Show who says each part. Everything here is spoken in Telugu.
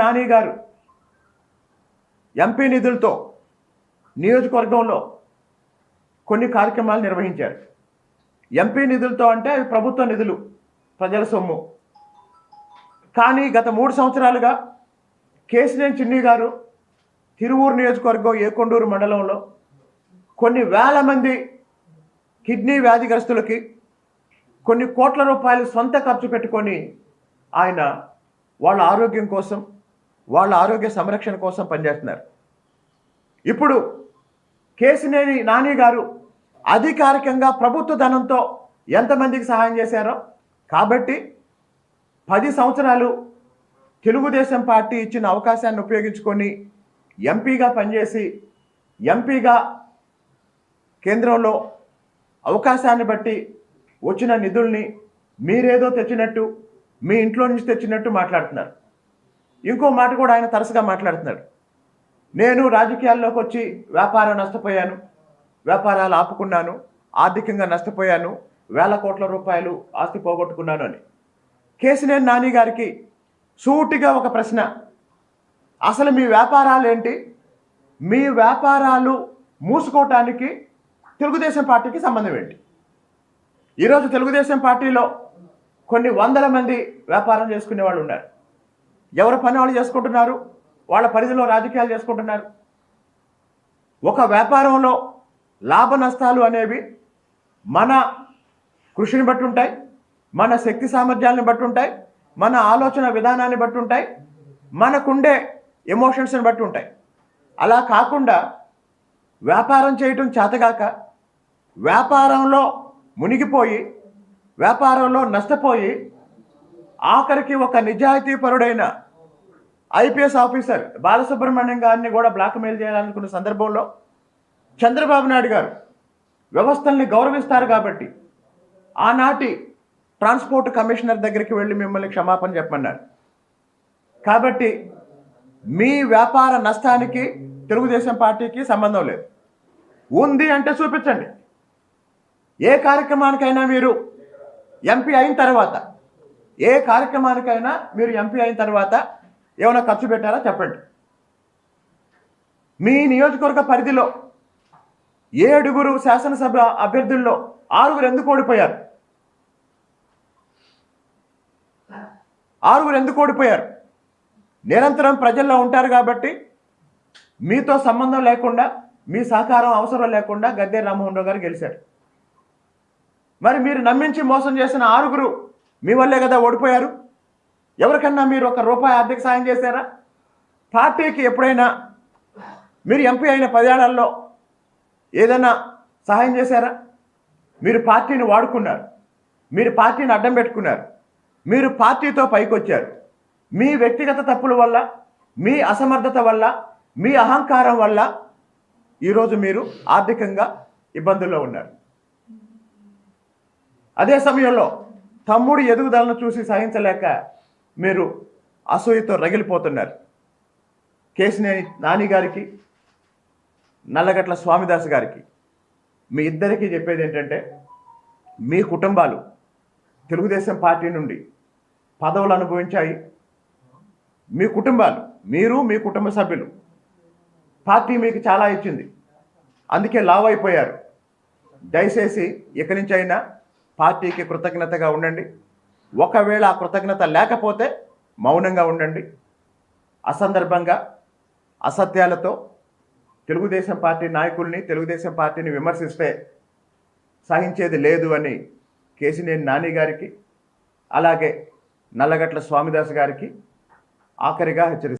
Speaker 1: నాని గారు ఎంపీ నిధులతో నియోజకవర్గంలో కొన్ని కార్యక్రమాలు నిర్వహించారు. ఎంపీ నిధులతో అంటే అవి ప్రభుత్వ నిధులు ప్రజల సొమ్ము. కానీ గత మూడు సంవత్సరాలుగా కేసినేని చిన్ని గారు తిరువూరు నియోజకవర్గం ఏకొండూరు మండలంలో కొన్ని వేల మంది కిడ్నీ వ్యాధిగ్రస్తులకి కొన్ని కోట్ల రూపాయలు సొంత ఖర్చు పెట్టుకొని ఆయన వాళ్ళ ఆరోగ్యం కోసం వాళ్ళ ఆరోగ్య సంరక్షణ కోసం పనిచేస్తున్నారు. ఇప్పుడు కేసినేని నాని గారు అధికారికంగా ప్రభుత్వ ధనంతో ఎంతమందికి సహాయం చేశారో కాబట్టి పది సంవత్సరాలు తెలుగుదేశం పార్టీ ఇచ్చిన అవకాశాన్ని ఉపయోగించుకొని ఎంపీగా పనిచేసి ఎంపీగా కేంద్రంలో అవకాశాన్ని బట్టి వచ్చిన నిధుల్ని మీరేదో తెచ్చినట్టు మీ ఇంట్లో నుంచి తెచ్చినట్టు మాట్లాడుతున్నారు. ఇంకో మాట కూడా ఆయన తరచుగా మాట్లాడుతున్నాడు. నేను రాజకీయాల్లోకి వచ్చి వ్యాపారం నష్టపోయాను వ్యాపారాలు ఆపుకున్నాను ఆర్థికంగా నష్టపోయాను వేల కోట్ల రూపాయలు ఆస్తి పోగొట్టుకున్నాను అని. కేసినేని నాని గారికి సూటిగా ఒక ప్రశ్న. అసలు మీ వ్యాపారాలు ఏంటి? మీ వ్యాపారాలు మూసుకోవటానికి తెలుగుదేశం పార్టీకి సంబంధం ఏంటి? ఈరోజు తెలుగుదేశం పార్టీలో కొన్ని వందల మంది వ్యాపారం చేసుకునే వాళ్ళు ఉన్నారు. ఎవరి పని వాళ్ళు చేసుకుంటున్నారు? వాళ్ళ పరిధిలో రాజకీయాలు చేసుకుంటున్నారు. ఒక వ్యాపారంలో లాభ నష్టాలు అనేవి మన కృషిని బట్టి ఉంటాయి మన శక్తి సామర్థ్యాలను బట్టి ఉంటాయి మన ఆలోచన విధానాన్ని బట్టి ఉంటాయి మనకుండే ఎమోషన్స్ని బట్టి ఉంటాయి. అలా కాకుండా వ్యాపారం చేయటం చేతగాక వ్యాపారంలో మునిగిపోయి వ్యాపారంలో నష్టపోయి ఆఖరికి ఒక నిజాయితీపరుడైన ఐపీఎస్ ఆఫీసర్ బాలసుబ్రహ్మణ్యం గారిని కూడా బ్లాక్మెయిల్ చేయాలనుకున్న సందర్భంలో చంద్రబాబు నాయుడు గారు వ్యవస్థల్ని గౌరవిస్తారు కాబట్టి ఆనాటి ట్రాన్స్పోర్ట్ కమిషనర్ దగ్గరికి వెళ్ళి మిమ్మల్ని క్షమాపణ చెప్పమన్నారు. కాబట్టి మీ వ్యాపార నష్టానికి తెలుగుదేశం పార్టీకి సంబంధం లేదు. ఉంది అంటే చూపించండి. ఏ కార్యక్రమానికైనా మీరు ఎంపీ అయిన తర్వాత ఏ కార్యక్రమానికైనా మీరు ఎంపీ అయిన తర్వాత ఏమైనా ఖర్చు పెట్టారా చెప్పండి. మీ నియోజకవర్గ పరిధిలో ఏడుగురు శాసనసభ అభ్యర్థుల్లో ఆరుగురు ఎందుకు ఓడిపోయారు? ఆరుగురు ఎందుకు ఓడిపోయారు? నిరంతరం ప్రజల్లో ఉంటారు కాబట్టి మీతో సంబంధం లేకుండా మీ సహకారం అవసరం లేకుండా గద్దె రామ్మోహన్ రావు గారు గెలిచారు. మరి మీరు నమ్మించి మోసం చేసిన ఆరుగురు మీ వల్లే కదా ఓడిపోయారు? ఎవరికన్నా మీరు ఒక రూపాయి ఆర్థిక సాయం చేశారా? పార్టీకి ఎప్పుడైనా మీరు ఎంపీ అయిన పదేళ్ళలో ఏదైనా సహాయం చేశారా? మీరు పార్టీని వాడుకున్నారు మీరు పార్టీని అడ్డం పెట్టుకున్నారు మీరు పార్టీతో పైకొచ్చారు. మీ వ్యక్తిగత తప్పుల వల్ల మీ అసమర్థత వల్ల మీ అహంకారం వల్ల ఈరోజు మీరు ఆర్థికంగా ఇబ్బందుల్లో ఉన్నారు. అదే సమయంలో తమ్ముడి ఎదుగుదలను చూసి సహించలేక మీరు అసూయతో రగిలిపోతున్నారు. కేసినేని నాని గారికి నల్లగట్ల స్వామిదాస్ గారికి మీ ఇద్దరికీ చెప్పేది ఏంటంటే మీ కుటుంబాలు తెలుగుదేశం పార్టీ నుండి పదవులు అనుభవించాయి. మీ కుటుంబాలు మీరు మీ కుటుంబ సభ్యులు పార్టీ మీకు చాలా ఇచ్చింది. అందుకే లావ్ అయిపోయారు. దయచేసి ఇక నుంచి అయినా పార్టీకి కృతజ్ఞతగా ఉండండి. ఒకవేళ ఆ కృతజ్ఞత లేకపోతే మౌనంగా ఉండండి. అసందర్భంగా అసత్యాలతో తెలుగుదేశం పార్టీ నాయకుల్ని తెలుగుదేశం పార్టీని విమర్శిస్తే సహించేది లేదు అని కేసినేని నాని గారికి అలాగే నల్లగట్ల స్వామిదాస్ గారికి ఆఖరిగా హెచ్చరిస్తారు